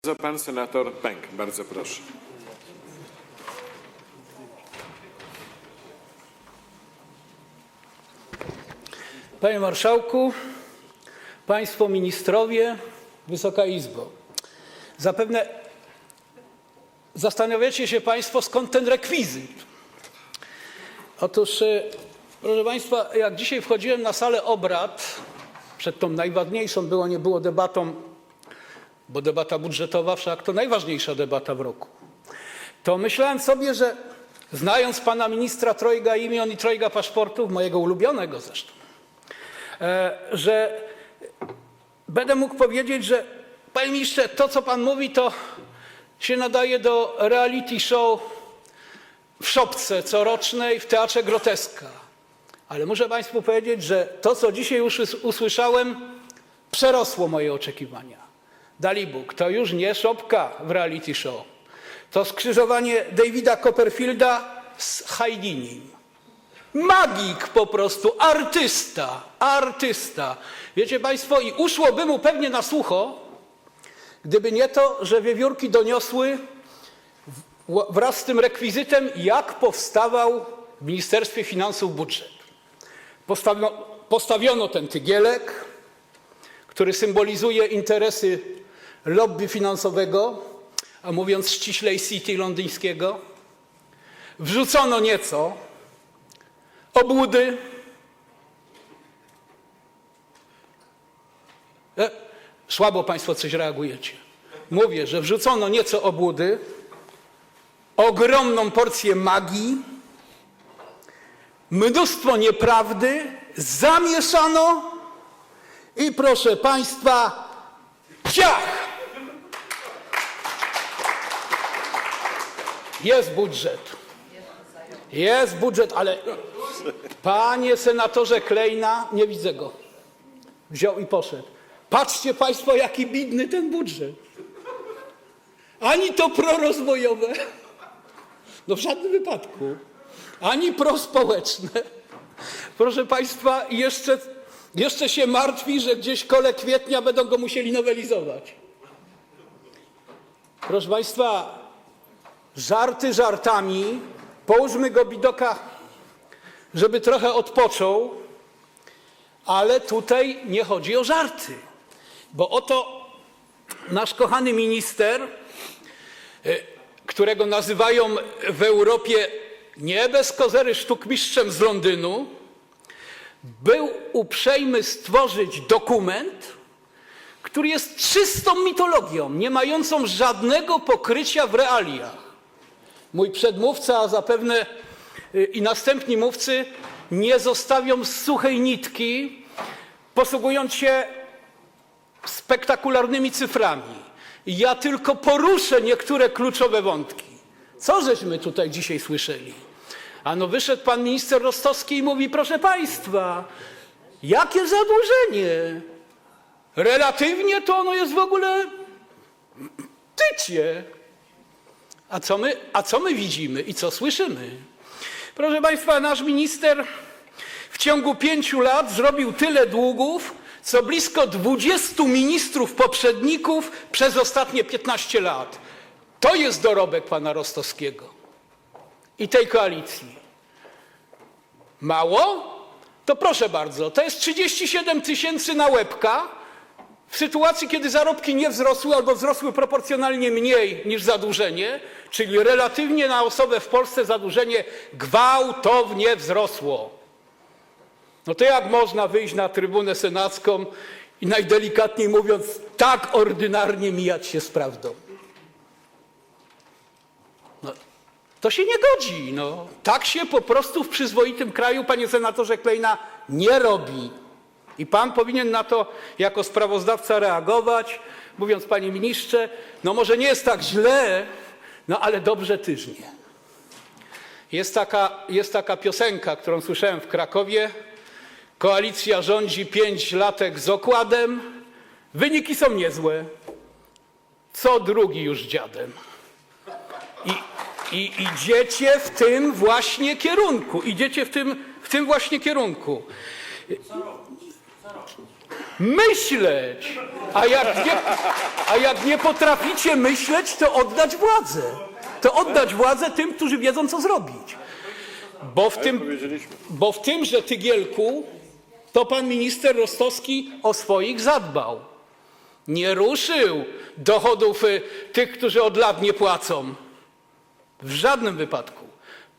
Pan senator Pęk, bardzo proszę. Panie Marszałku, Państwo Ministrowie, Wysoka Izbo. Zapewne zastanawiacie się Państwo, skąd ten rekwizyt. Otóż, e, proszę Państwa, jak dzisiaj wchodziłem na salę obrad, przed tą najważniejszą było, nie było debatą, bo debata budżetowa wszak to najważniejsza debata w roku, to myślałem sobie, że znając Pana Ministra trojga imion i trojga paszportów, mojego ulubionego zresztą, e, że będę mógł powiedzieć, że panie ministrze, to co pan mówi, to się nadaje do reality show w szopce corocznej w Teatrze Groteska. Ale muszę państwu powiedzieć, że to, co dzisiaj usłys- usłyszałem, przerosło moje oczekiwania. Dalibóg, to już nie szopka w reality show. To skrzyżowanie Davida Copperfielda z Haidinim. Magik po prostu, artysta, artysta. Wiecie Państwo, i uszłoby mu pewnie na sucho, gdyby nie to, że wiewiórki doniosły wraz z tym rekwizytem, jak powstawał w Ministerstwie Finansów budżet. Postawiono, postawiono ten tygielek, który symbolizuje interesy lobby finansowego, a mówiąc ściślej City londyńskiego. Wrzucono nieco obłudy. E, słabo Państwo coś reagujecie. Mówię, że wrzucono nieco obłudy, ogromną porcję magii, mnóstwo nieprawdy, zamieszano i proszę Państwa, ciach! Jest budżet. Jest budżet, ale Panie senatorze Klejna, nie widzę go. Wziął i poszedł. Patrzcie Państwo, jaki bidny ten budżet. Ani to prorozwojowe, no w żadnym wypadku, ani prospołeczne. Proszę Państwa, jeszcze, jeszcze się martwi, że gdzieś kole kwietnia będą go musieli nowelizować. Proszę Państwa, żarty żartami, połóżmy go bidoka żeby trochę odpoczął, ale tutaj nie chodzi o żarty, bo oto nasz kochany minister, y, którego nazywają w Europie nie bez kozery sztukmistrzem z Londynu, był uprzejmy stworzyć dokument, który jest czystą mitologią, nie mającą żadnego pokrycia w realiach. Mój przedmówca, a zapewne y, i następni mówcy nie zostawią suchej nitki, posługując się spektakularnymi cyframi. Ja tylko poruszę niektóre kluczowe wątki. Co żeśmy tutaj dzisiaj słyszeli? Ano wyszedł pan minister Rostowski i mówi, proszę państwa, jakie zadłużenie? Relatywnie to ono jest w ogóle tycie. A co, my, a co my widzimy i co słyszymy? Proszę Państwa, nasz minister w ciągu pięciu lat zrobił tyle długów, co blisko 20 ministrów poprzedników przez ostatnie 15 lat. To jest dorobek pana Rostowskiego i tej koalicji. Mało? To proszę bardzo, to jest 37 tysięcy na łebka, w sytuacji, kiedy zarobki nie wzrosły albo wzrosły proporcjonalnie mniej niż zadłużenie, czyli relatywnie na osobę w Polsce zadłużenie gwałtownie wzrosło. No to jak można wyjść na trybunę senacką i najdelikatniej mówiąc, tak ordynarnie mijać się z prawdą? No, to się nie godzi. No. Tak się po prostu w przyzwoitym kraju, panie senatorze Klejna, nie robi. I pan powinien na to jako sprawozdawca reagować, mówiąc, panie ministrze, no może nie jest tak źle, no ale dobrze tyż nie. Jest taka, jest taka piosenka, którą słyszałem w Krakowie. Koalicja rządzi pięć latek z okładem. Wyniki są niezłe. Co drugi już dziadem. I, i idziecie w tym właśnie kierunku. Idziecie w tym, w tym właśnie kierunku. Myśleć. A jak, nie, a jak nie potraficie myśleć, to oddać władzę. To oddać władzę tym, którzy wiedzą, co zrobić. Bo w tym, bo w tymże Tygielku to pan minister Rostowski o swoich zadbał. Nie ruszył dochodów y, tych, którzy od lat nie płacą. W żadnym wypadku.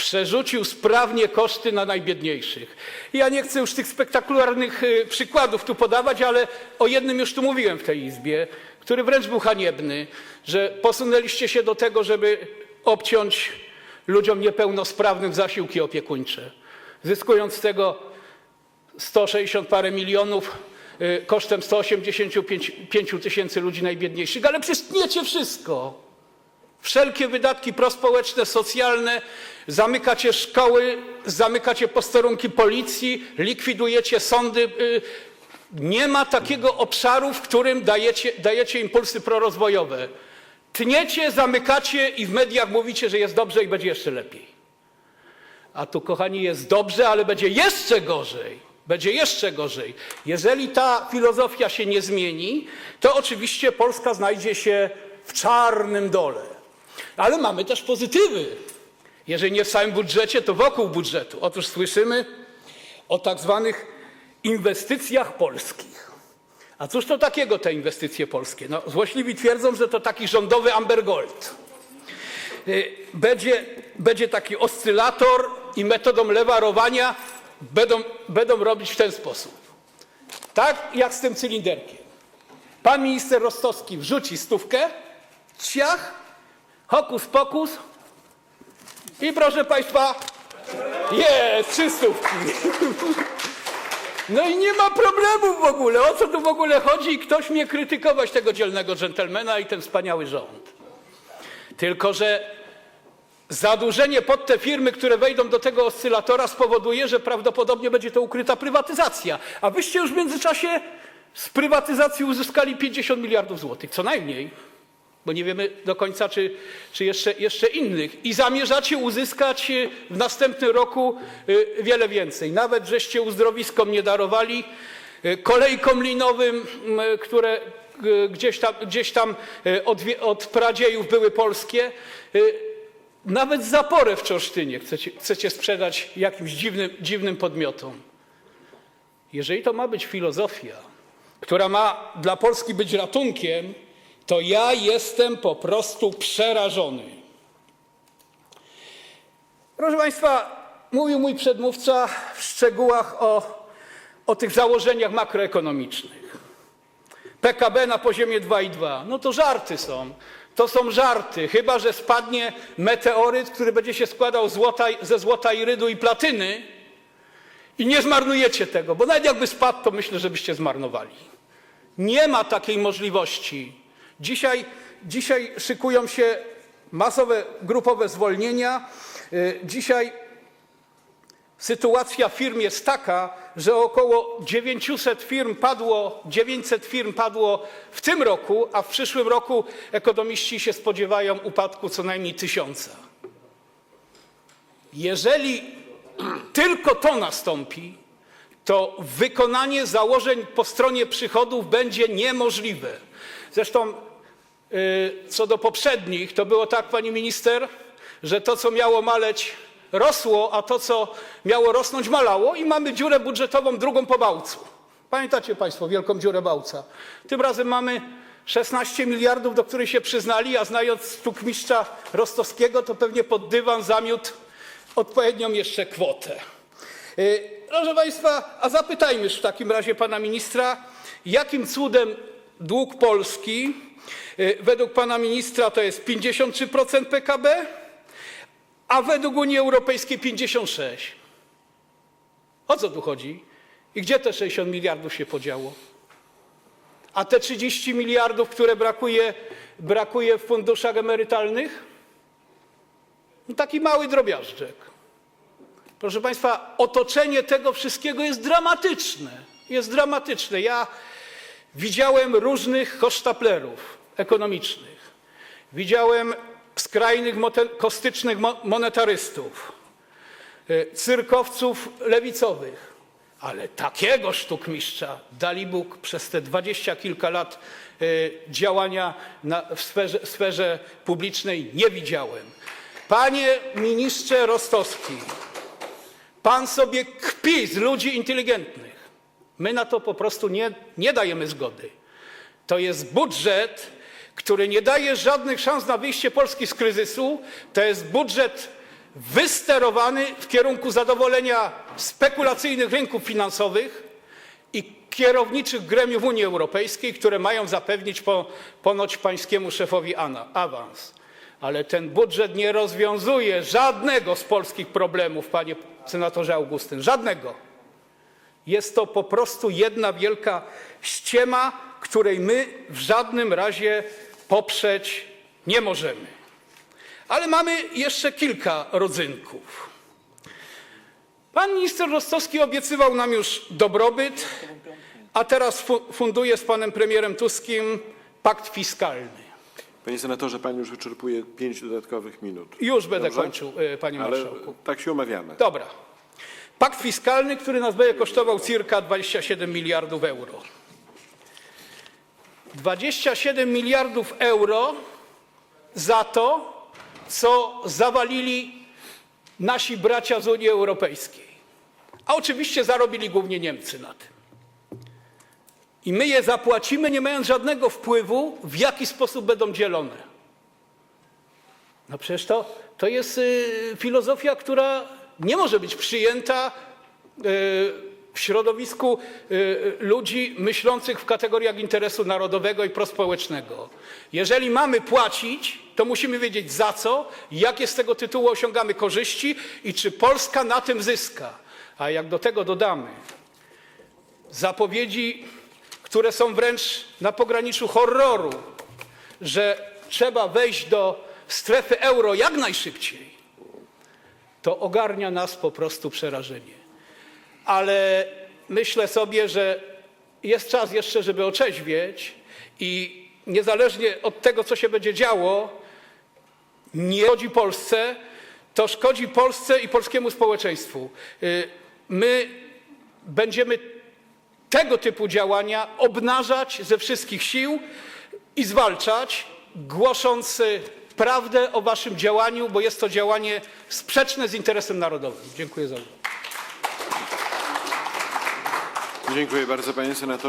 Przerzucił sprawnie koszty na najbiedniejszych. Ja nie chcę już tych spektakularnych y, przykładów tu podawać, ale o jednym już tu mówiłem w tej izbie, który wręcz był haniebny, że posunęliście się do tego, żeby obciąć ludziom niepełnosprawnym zasiłki opiekuńcze, zyskując z tego 160 parę milionów y, kosztem 185 tysięcy ludzi najbiedniejszych, ale przecież wszystko. Wszelkie wydatki prospołeczne, socjalne, zamykacie szkoły, zamykacie posterunki policji, likwidujecie sądy. y, Nie ma takiego obszaru, w którym dajecie, dajecie impulsy prorozwojowe. Tniecie, zamykacie i w mediach mówicie, że jest dobrze i będzie jeszcze lepiej. A tu, kochani, jest dobrze, ale będzie jeszcze gorzej. Będzie jeszcze gorzej. Jeżeli ta filozofia się nie zmieni, to oczywiście Polska znajdzie się w czarnym dole. Ale mamy też pozytywy. Jeżeli nie w samym budżecie, to wokół budżetu. Otóż słyszymy o tak zwanych inwestycjach polskich. A cóż to takiego te inwestycje polskie? No, złośliwi twierdzą, że to taki rządowy Amber Gold. Y, będzie, będzie taki oscylator i metodą lewarowania będą, będą robić w ten sposób. Tak jak z tym cylinderkiem. Pan minister Rostowski wrzuci stówkę, ciach, hokus pokus i proszę Państwa, jest, trzy stówki. No i nie ma problemu w ogóle. O co tu w ogóle chodzi? I ktoś mnie krytykować tego dzielnego dżentelmena i ten wspaniały rząd. Tylko, że zadłużenie pod te firmy, które wejdą do tego oscylatora, spowoduje, że prawdopodobnie będzie to ukryta prywatyzacja. A wyście już w międzyczasie z prywatyzacji uzyskali 50 miliardów złotych, co najmniej, bo nie wiemy do końca, czy, czy jeszcze, jeszcze innych. I zamierzacie uzyskać y, w następnym roku y, wiele więcej. Nawet żeście uzdrowiskom nie darowali, y, kolejkom linowym, które gdzieś tam, gdzieś tam od, od pradziejów były polskie. Nawet zaporę w Czorsztynie chcecie, chcecie sprzedać jakimś dziwnym, dziwnym podmiotom. Jeżeli to ma być filozofia, która ma dla Polski być ratunkiem, to ja jestem po prostu przerażony. Proszę Państwa, mówił mój przedmówca w szczegółach o, o tych założeniach makroekonomicznych. PKB na poziomie 2,2. No to żarty są. To są żarty, chyba że spadnie meteoryt, który będzie się składał złota, ze złota, irydu i platyny i nie zmarnujecie tego, bo nawet jakby spadł, to myślę, że byście zmarnowali. Nie ma takiej możliwości. Dzisiaj, dzisiaj szykują się masowe, grupowe zwolnienia. Y, Dzisiaj sytuacja firm jest taka, że około 900 firm padło, 900 firm padło w tym roku, a w przyszłym roku ekonomiści się spodziewają upadku co najmniej tysiąca. Jeżeli tylko to nastąpi, to wykonanie założeń po stronie przychodów będzie niemożliwe. Zresztą co do poprzednich, to było tak, pani minister, że to, co miało maleć, rosło, a to, co miało rosnąć, malało i mamy dziurę budżetową drugą po Bałcu. Pamiętacie Państwo wielką dziurę Bałca? Tym razem mamy 16 miliardów, do których się przyznali, a znając stukmistrza Rostowskiego, to pewnie pod dywan zamiótł odpowiednią jeszcze kwotę. Y, Proszę Państwa, a zapytajmy w takim razie Pana Ministra, jakim cudem dług Polski y, według Pana Ministra to jest 53% PKB, a według Unii Europejskiej 56%. O co tu chodzi? I gdzie te 60 miliardów się podziało? A te 30 miliardów, które brakuje, brakuje w funduszach emerytalnych? No taki mały drobiażdżek. Proszę Państwa, otoczenie tego wszystkiego jest dramatyczne. Jest dramatyczne. Ja widziałem różnych hosztaplerów ekonomicznych. Widziałem skrajnych, kostycznych mo- monetarystów, y, cyrkowców lewicowych. Ale takiego sztukmistrza dali Bóg przez te dwadzieścia kilka lat y, działania w sferze, sferze publicznej nie widziałem. Panie ministrze Rostowski, pan sobie kpi z ludzi inteligentnych. My na to po prostu nie, nie dajemy zgody. To jest budżet, który nie daje żadnych szans na wyjście Polski z kryzysu. To jest budżet wysterowany w kierunku zadowolenia spekulacyjnych rynków finansowych i kierowniczych gremiów Unii Europejskiej, które mają zapewnić po, ponoć pańskiemu szefowi ana, awans. Ale ten budżet nie rozwiązuje żadnego z polskich problemów, panie senatorze Augustyn, żadnego. Jest to po prostu jedna wielka ściema, której my w żadnym razie poprzeć nie możemy. Ale mamy jeszcze kilka rodzynków. Pan minister Rostowski obiecywał nam już dobrobyt, a teraz fu- funduje z panem premierem Tuskim pakt fiskalny. Panie senatorze, pan już wyczerpuje pięć dodatkowych minut. Już będę Dobrze? kończył, y, panie Ale marszałku. tak się umawiamy. Dobra. Pakt fiskalny, który nas będzie kosztował circa 27 miliardów euro. 27 miliardów euro za to, co zawalili nasi bracia z Unii Europejskiej. A oczywiście zarobili głównie Niemcy na tym. I my je zapłacimy, nie mając żadnego wpływu, w jaki sposób będą dzielone. No przecież to, to jest y, filozofia, która nie może być przyjęta y, w środowisku y, ludzi myślących w kategoriach interesu narodowego i prospołecznego. Jeżeli mamy płacić, to musimy wiedzieć za co, jakie z tego tytułu osiągamy korzyści i czy Polska na tym zyska. A jak do tego dodamy zapowiedzi, które są wręcz na pograniczu horroru, że trzeba wejść do strefy euro jak najszybciej, to ogarnia nas po prostu przerażenie. Ale myślę sobie, że jest czas jeszcze, żeby otrzeźwieć i niezależnie od tego, co się będzie działo, nie szkodzi Polsce, to szkodzi Polsce i polskiemu społeczeństwu. Y, My będziemy tego typu działania obnażać ze wszystkich sił i zwalczać, głosząc y, prawdę o waszym działaniu, bo jest to działanie sprzeczne z interesem narodowym. Dziękuję za uwagę. Dziękuję bardzo, panie senatorze.